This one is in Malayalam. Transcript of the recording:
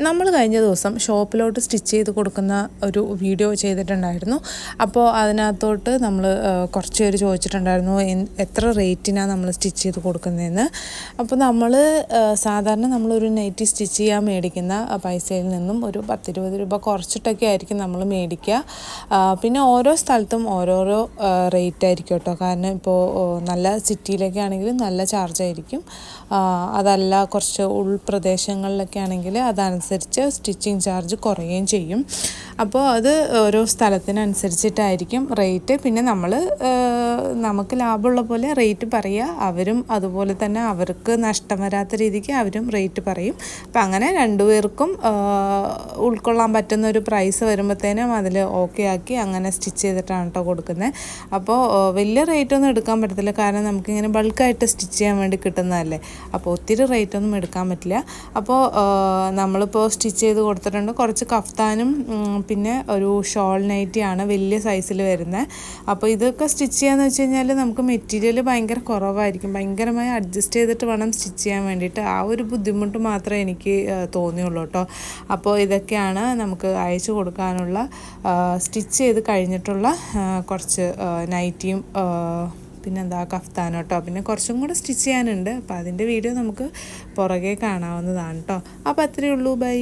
നമ്മൾ കഴിഞ്ഞ ദിവസം ഷോപ്പിലോട്ട് സ്റ്റിച്ച് ചെയ്ത് കൊടുക്കുന്ന ഒരു വീഡിയോ ചെയ്തിട്ടുണ്ടായിരുന്നു. അപ്പോൾ അതിനകത്തോട്ട് നമ്മൾ കുറച്ച് പേര് ചോദിച്ചിട്ടുണ്ടായിരുന്നു എത്ര റേറ്റിനാണ് നമ്മൾ സ്റ്റിച്ച് ചെയ്ത് കൊടുക്കുന്നതെന്ന് അപ്പോൾ നമ്മൾ സാധാരണ നമ്മളൊരു നൈറ്റി സ്റ്റിച്ച് ചെയ്യാൻ മേടിക്കുന്ന പൈസയിൽ നിന്നും ഒരു പത്തിരുപത് രൂപ കുറച്ചിട്ടൊക്കെ ആയിരിക്കും നമ്മൾ മേടിക്കുക. പിന്നെ ഓരോ സ്ഥലത്തും ഓരോരോ റേറ്റ് ആയിരിക്കും കേട്ടോ. കാരണം ഇപ്പോൾ നല്ല സിറ്റിയിലൊക്കെ ആണെങ്കിൽ നല്ല ചാർജ് ആയിരിക്കും. അതല്ല കുറച്ച് ഉൾപ്രദേശങ്ങളിലൊക്കെ ആണെങ്കിൽ അതനുസരിച്ച് അനുസരിച്ച് സ്റ്റിച്ചിങ് ചാർജ് കുറയുകയും ചെയ്യും. അപ്പോൾ അത് ഓരോ സ്ഥലത്തിനനുസരിച്ചിട്ടായിരിക്കും റേറ്റ്. പിന്നെ നമ്മൾ നമുക്ക് ലാഭമുള്ള പോലെ റേറ്റ് പറയുക. അവരും അതുപോലെ തന്നെ അവർക്ക് നഷ്ടം വരാത്ത രീതിക്ക് അവരും റേറ്റ് പറയും. അപ്പം അങ്ങനെ രണ്ടുപേർക്കും ഉൾക്കൊള്ളാൻ പറ്റുന്ന ഒരു പ്രൈസ് വരുമ്പോഴത്തേനും അതിൽ ഓക്കെ ആക്കി അങ്ങനെ സ്റ്റിച്ച് ചെയ്തിട്ടാണ് കേട്ടോ കൊടുക്കുന്നത്. അപ്പോൾ വലിയ റേറ്റ് ഒന്നും എടുക്കാൻ പറ്റത്തില്ല. കാരണം നമുക്കിങ്ങനെ ബൾക്കായിട്ട് സ്റ്റിച്ച് ചെയ്യാൻ വേണ്ടി കിട്ടുന്നതല്ലേ. അപ്പോൾ ഒത്തിരി റേറ്റ് ഒന്നും എടുക്കാൻ പറ്റില്ല. അപ്പോൾ നമ്മളിപ്പോൾ ഇപ്പോൾ സ്റ്റിച്ച് ചെയ്ത് കൊടുത്തിട്ടുണ്ട്. കുറച്ച് കഫ്താനും പിന്നെ ഒരു ഷോൾ നൈറ്റിയാണ് വലിയ സൈസിൽ വരുന്നത്. അപ്പോൾ ഇതൊക്കെ സ്റ്റിച്ച് ചെയ്യാന്ന് വെച്ച് കഴിഞ്ഞാൽ നമുക്ക് മെറ്റീരിയൽ ഭയങ്കര കുറവായിരിക്കും. ഭയങ്കരമായി അഡ്ജസ്റ്റ് ചെയ്തിട്ട് വേണം സ്റ്റിച്ച് ചെയ്യാൻ വേണ്ടിയിട്ട്. ആ ഒരു ബുദ്ധിമുട്ട് മാത്രമേ എനിക്ക് തോന്നിയുള്ളൂ കേട്ടോ. അപ്പോൾ ഇതൊക്കെയാണ് നമുക്ക് അയച്ചു കൊടുക്കാനുള്ള സ്റ്റിച്ച് ചെയ്ത് കഴിഞ്ഞിട്ടുള്ള കുറച്ച് നൈറ്റിയും പിന്നെന്താ കഫ്താനോ കേട്ടോ. പിന്നെ കുറച്ചും കൂടെ സ്റ്റിച്ച് ചെയ്യാനുണ്ട്. അപ്പോൾ അതിന്റെ വീഡിയോ നമുക്ക് പുറകെ കാണാവുന്നതാണ് കേട്ടോ. അപ്പോൾ അത്രയേ ഉള്ളൂ. ബൈ.